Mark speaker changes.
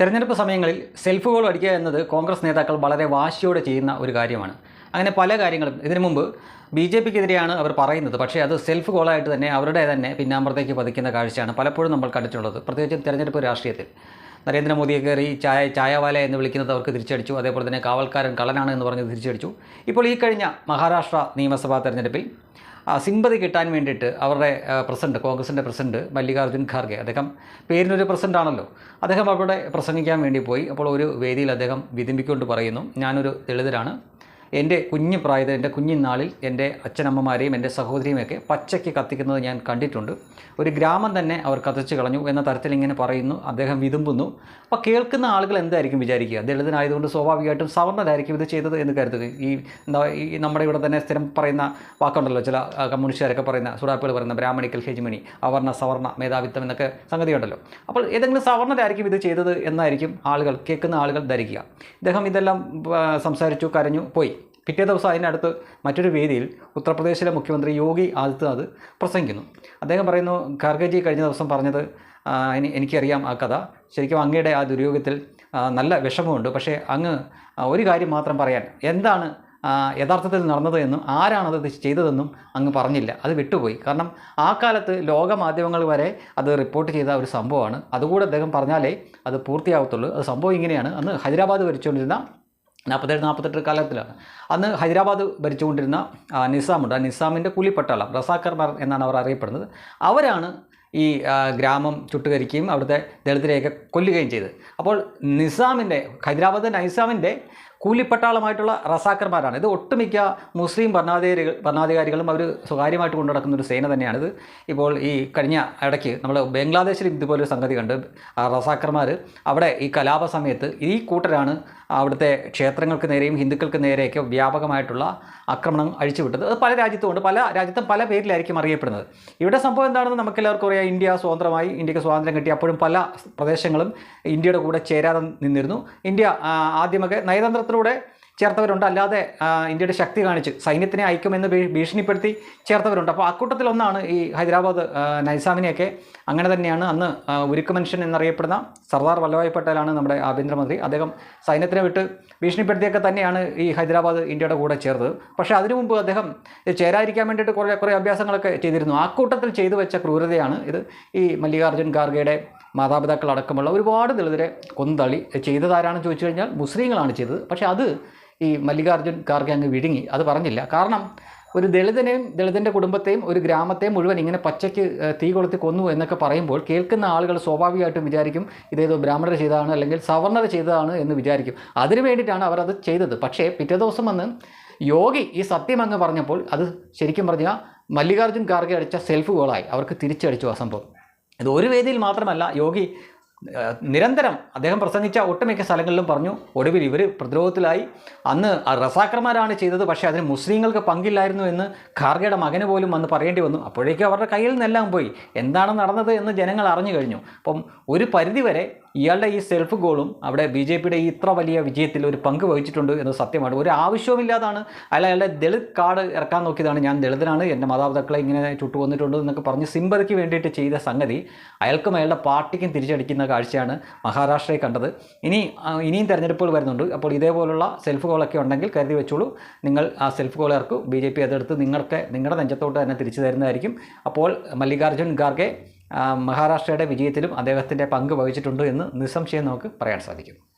Speaker 1: തെരഞ്ഞെടുപ്പ് സമയങ്ങളിൽ self goal അടിക്കുക എന്നത് കോൺഗ്രസ് നേതാക്കൾ വളരെ വാശിയോടെ ചെയ്യുന്ന ഒരു കാര്യമാണ്. അങ്ങനെ പല കാര്യങ്ങളും. ഇതിനു മുമ്പ് ബി ജെ പിക്കെതിരെയാണ് അവർ പറയുന്നത്. പക്ഷേ അത് സെൽഫ് ഗോളായിട്ട് തന്നെ അവരുടെ തന്നെ പിന്നാമ്പുറത്തേക്ക് പതിക്കുന്ന കാഴ്ചയാണ് പലപ്പോഴും നമ്മൾ കണ്ടിട്ടുള്ളത്. പ്രത്യേകിച്ചും തെരഞ്ഞെടുപ്പ് രാഷ്ട്രീയത്തിൽ. നരേന്ദ്രമോദിയെ കയറി ചായ ചായവാല എന്ന് വിളിക്കുന്നത് അവർക്ക് തിരിച്ചടിച്ചു. അതേപോലെ തന്നെ കാവൽക്കാരൻ കള്ളനാണ് എന്ന് പറഞ്ഞ് തിരിച്ചടിച്ചു. ഇപ്പോൾ ഈ കഴിഞ്ഞ മഹാരാഷ്ട്ര നിയമസഭാ തെരഞ്ഞെടുപ്പിൽ സിമ്പതി കിട്ടാൻ വേണ്ടിയിട്ട് അവരുടെ പ്രസിഡന്റ് കോൺഗ്രസിന്റെ പ്രസിഡന്റ് മല്ലികാർജുൻ ഖാർഗെ അദ്ദേഹം പേരിനൊരു പ്രസിഡന്റ് ആണല്ലോ അദ്ദേഹം അവിടെ പ്രസംഗിക്കാൻ വേണ്ടി പോയി. അപ്പോൾ ഒരു വേദിയിൽ അദ്ദേഹം വിതിമ്പിക്കൊണ്ട് പറയുന്നു ഞാനൊരു ദളിതരാണ് എന്റെ കുഞ്ഞു പ്രായത്തിൽ എന്റെ കുഞ്ഞിനാളിൽ എന്റെ അച്ഛനമ്മമാരെയും എന്റെ സഹോദരിയുമൊക്കെ പച്ചയ്ക്ക് കത്തിക്കുന്നത് ഞാൻ കണ്ടിട്ടുണ്ട്. ഒരു ഗ്രാമം തന്നെ അവർ കത്തിച്ച് കളഞ്ഞു എന്ന തരത്തിൽ ഇങ്ങനെ പറയുന്നു അദ്ദേഹം വിതുമ്പുന്നു. അപ്പോൾ കേൾക്കുന്ന ആളുകൾ എന്തായിരിക്കും വിചാരിക്കുക? ദളിതനായതുകൊണ്ട് സ്വാഭാവികമായിട്ടും സവർണരായിരിക്കും ഇത് ചെയ്തത് എന്ന് കരുതുക. ഈ എന്താ ഈ നമ്മുടെ ഇവിടെ തന്നെ സ്ഥിരം പറയുന്ന വാക്കുണ്ടല്ലോ ചില കമ്മ്യൂണിസ്റ്റുകാരൊക്കെ പറയുന്ന സുഡാപ്പികൾ പറയുന്ന ബ്രാഹ്മണിക്കൽ ഹെജ്മണി അവർണ സവർണ മേധാവിത്വം എന്നൊക്കെ സംഗതിയുണ്ടല്ലോ. അപ്പോൾ ഏതെങ്കിലും സവർണരായിരിക്കും ഇത് ചെയ്തത് എന്നായിരിക്കും ആളുകൾ കേൾക്കുന്ന ആളുകൾ ധരിക്കുക. അദ്ദേഹം ഇതെല്ലാം സംസാരിച്ചു കരഞ്ഞു പോയി. പിറ്റേ ദിവസം അതിനടുത്ത് മറ്റൊരു വേദിയിൽ ഉത്തർപ്രദേശിലെ മുഖ്യമന്ത്രി യോഗി ആദിത്യനാഥ് പ്രസംഗിക്കുന്നു. അദ്ദേഹം പറയുന്നു ഖാർഗെജി കഴിഞ്ഞ ദിവസം പറഞ്ഞത് എനിക്കറിയാം ആ കഥ. ശരിക്കും അങ്ങയുടെ ആ ദുര്യോഗത്തിൽ നല്ല വിഷമമുണ്ട്. പക്ഷേ അങ്ങ് ഒരു കാര്യം മാത്രം പറയാൻ എന്താണ് യഥാർത്ഥത്തിൽ നടന്നത് എന്നും ആരാണത് ചെയ്തതെന്നും അങ്ങ് പറഞ്ഞില്ല. അത് വിട്ടുപോയി. കാരണം ആ കാലത്ത് ലോക മാധ്യമങ്ങൾ വരെ അത് റിപ്പോർട്ട് ചെയ്ത ഒരു സംഭവമാണ്. അതുകൂടെ അദ്ദേഹം പറഞ്ഞാലേ അത് പൂർത്തിയാവത്തുള്ളൂ. അത് സംഭവം ഇങ്ങനെയാണ്. അന്ന് ഹൈദരാബാദ് ഭരിച്ചുകൊണ്ടിരുന്ന നാൽപ്പത്തേഴ് നാൽപ്പത്തെട്ട് കാലത്തിലാണ് അന്ന് ഹൈദരാബാദ് ഭരിച്ചുകൊണ്ടിരുന്ന നിസാമുണ്ട്. ആ നിസാമിന്റെ കൂലിപ്പട്ടാളം റസാക്കർമാർ എന്നാണ് അവർ അറിയപ്പെടുന്നത്. അവരാണ് ഈ ഗ്രാമം ചുട്ടുകരിക്കുകയും അവിടുത്തെ ദളിതരെയൊക്കെ കൊല്ലുകയും ചെയ്തത്. അപ്പോൾ നിസാമിന്റെ ഹൈദരാബാദ് നൈസാമിന്റെ കൂലിപ്പട്ടാളമായിട്ടുള്ള റസാക്കർമാരാണ് ഇത് ഒട്ടുമിക്ക മുസ്ലിം ഭരണാധികാരികൾ ഭരണാധികാരികളും അവർ സ്വകാര്യമായിട്ട് കൊണ്ടു നടക്കുന്ന ഒരു സേന തന്നെയാണിത്. ഇപ്പോൾ ഈ കഴിഞ്ഞ ഇടയ്ക്ക് നമ്മൾ ബംഗ്ലാദേശിൽ ഇതുപോലൊരു സംഗതി കണ്ട്. റസാക്കർമാർ അവിടെ ഈ കലാപ സമയത്ത് ഈ കൂട്ടരാണ് അവിടുത്തെ ക്ഷേത്രങ്ങൾക്ക് നേരെയും ഹിന്ദുക്കൾക്ക് നേരെയൊക്കെ വ്യാപകമായിട്ടുള്ള ആക്രമണം അഴിച്ചുവിട്ടത്. അത് പല രാജ്യത്തുമുണ്ട്. പല രാജ്യത്തും പല പേരിലായിരിക്കും അറിയപ്പെടുന്നത്. ഇവിടെ സംഭവം എന്താണെന്ന് നമുക്കെല്ലാവർക്കും അറിയാം. ഇന്ത്യ സ്വതന്ത്രമായി ഇന്ത്യയ്ക്ക് സ്വാതന്ത്ര്യം കിട്ടി. അപ്പോഴും പല പ്രദേശങ്ങളും ഇന്ത്യയുടെ കൂടെ ചേരാതെ നിന്നിരുന്നു. ഇന്ത്യ ആദ്യമൊക്കെ ആദ്യമൊക്കെ നയതന്ത്രത്തിലൂടെ ചേർത്തവരുണ്ട്. അല്ലാതെ ഇന്ത്യയുടെ ശക്തി കാണിച്ച് സൈന്യത്തിനെ അയക്കുമെന്ന് ഭീഷണിപ്പെടുത്തി ചേർത്തവരുണ്ട്. അപ്പോൾ അക്കൂട്ടത്തിലൊന്നാണ് ഈ ഹൈദരാബാദ് നൈസാമിനെയൊക്കെ. അങ്ങനെ തന്നെയാണ് അന്ന് ഉരുക്ക് മനുഷ്യൻ എന്നറിയപ്പെടുന്ന സർദാർ വല്ലഭായ് പട്ടേലാണ് നമ്മുടെ ആഭ്യന്തരമന്ത്രി. അദ്ദേഹം സൈന്യത്തിനെ വിട്ട് ഭീഷണിപ്പെടുത്തിയൊക്കെ തന്നെയാണ് ഈ ഹൈദരാബാദ് ഇന്ത്യയുടെ കൂടെ ചേർത്തത്. പക്ഷേ അതിനു മുമ്പ് അദ്ദേഹം ചേരാതിരിക്കാൻ വേണ്ടിയിട്ട് കുറേ കുറേ അഭ്യാസങ്ങളൊക്കെ ചെയ്തിരുന്നു. ആ കൂട്ടത്തിൽ ചെയ്തു വെച്ച ക്രൂരതയാണ് ഇത്. ഈ മല്ലികാർജുൻ ഖാർഗെയുടെ മാതാപിതാക്കൾ അടക്കമുള്ള ഒരുപാട് ദളിതരെ കൊന്തളി ചെയ്തതാരാണെന്ന് ചോദിച്ചു കഴിഞ്ഞാൽ മുസ്ലിങ്ങളാണ് ചെയ്തത്. പക്ഷേ അത് ഈ മല്ലികാർജുൻ ഖാർഗെ അങ്ങ് വിഴുങ്ങി. അത് പറഞ്ഞില്ല. കാരണം ഒരു ദളിതനെയും ദളിതന്റെ കുടുംബത്തെയും ഒരു ഗ്രാമത്തെയും മുഴുവൻ ഇങ്ങനെ പച്ചയ്ക്ക് തീ കൊളുത്തി കൊന്നു എന്നൊക്കെ പറയുമ്പോൾ കേൾക്കുന്ന ആളുകൾ സ്വാഭാവികമായിട്ടും വിചാരിക്കും ഇതേതോ ബ്രാഹ്മണർ ചെയ്തതാണ് അല്ലെങ്കിൽ സവർണർ ചെയ്തതാണ് എന്ന് വിചാരിക്കും. അതിനു വേണ്ടിയിട്ടാണ് അവർ അത് ചെയ്തത്. പക്ഷേ പിറ്റേ ദിവസം വന്ന് യോഗി ഈ സത്യം അങ്ങ് പറഞ്ഞപ്പോൾ അത് ശരിക്കും പറഞ്ഞാൽ മല്ലികാർജുൻ ഖാർഗെ അടിച്ച സെൽഫ് ഗോളായി അവർക്ക് തിരിച്ചടിച്ചു ആ സംഭവം. ഇത് ഒരു വേദിയിൽ മാത്രമല്ല യോഗി നിരന്തരം അദ്ദേഹം പ്രസംഗിച്ച ഒട്ടുമിക്ക സ്ഥലങ്ങളിലും പറഞ്ഞു. ഒടുവിൽ ഇവർ പ്രതിരോധത്തിലായി. അന്ന് റസാക്കർമാരാണ് ചെയ്തത് പക്ഷേ അതിന് മുസ്ലിങ്ങൾക്ക് പങ്കില്ലായിരുന്നു എന്ന് ഖാർഗയുടെ മകന് പോലും വന്ന് പറയേണ്ടി വന്നു. അപ്പോഴേക്കും അവരുടെ കയ്യിൽ നിന്നെല്ലാം പോയി. എന്താണ് നടന്നത് എന്ന് ജനങ്ങൾ അറിഞ്ഞു കഴിഞ്ഞു. അപ്പം ഒരു പരിധിവരെ ഇയാളുടെ ഈ സെൽഫ് ഗോളും അവിടെ ബി ജെ പിയുടെ ഈ ഇത്ര വലിയ വിജയത്തിൽ ഒരു പങ്ക് വഹിച്ചിട്ടുണ്ട് എന്ന് സത്യമാണ്. ഒരു ആവശ്യവുമില്ലാതാണ്. അയാൾ അയാളുടെ ദളിത് കാർഡ് ഇറക്കാൻ നോക്കിയതാണ്. ഞാൻ ദളിതനാണ്. എന്റെ മാതാപിതാക്കളെ ഇങ്ങനെ ചുട്ടു വന്നിട്ടുണ്ട് എന്നൊക്കെ പറഞ്ഞ് സിമ്പതിക്ക് വേണ്ടിയിട്ട് ചെയ്ത സംഗതി അയാൾക്കും അയാളുടെ പാർട്ടിക്കും തിരിച്ചടിക്കുന്ന കാഴ്ചയാണ് മഹാരാഷ്ട്രയിൽ കണ്ടത്. ഇനി ഇനിയും തെരഞ്ഞെടുപ്പുകൾ വരുന്നുണ്ട്. അപ്പോൾ ഇതേപോലുള്ള സെൽഫ് ഗോളൊക്കെ ഉണ്ടെങ്കിൽ കരുതി വെച്ചോളൂ. നിങ്ങൾ ആ സെൽഫ് ഗോൾ ഇറക്കും. ബി ജെ പി അതെടുത്ത് നിങ്ങൾക്ക് നിങ്ങളുടെ നെഞ്ചത്തോട്ട് തന്നെ തിരിച്ചു തരുന്നതായിരിക്കും. അപ്പോൾ മല്ലികാർജുൻ ഖാർഗെ മഹാരാഷ്ട്രയുടെ വിജയത്തിലും അദ്ദേഹത്തിന്റെ പങ്ക് വഹിച്ചിട്ടുണ്ട് എന്ന് നിസ്സംശയം നമുക്ക് പറയാൻ സാധിക്കും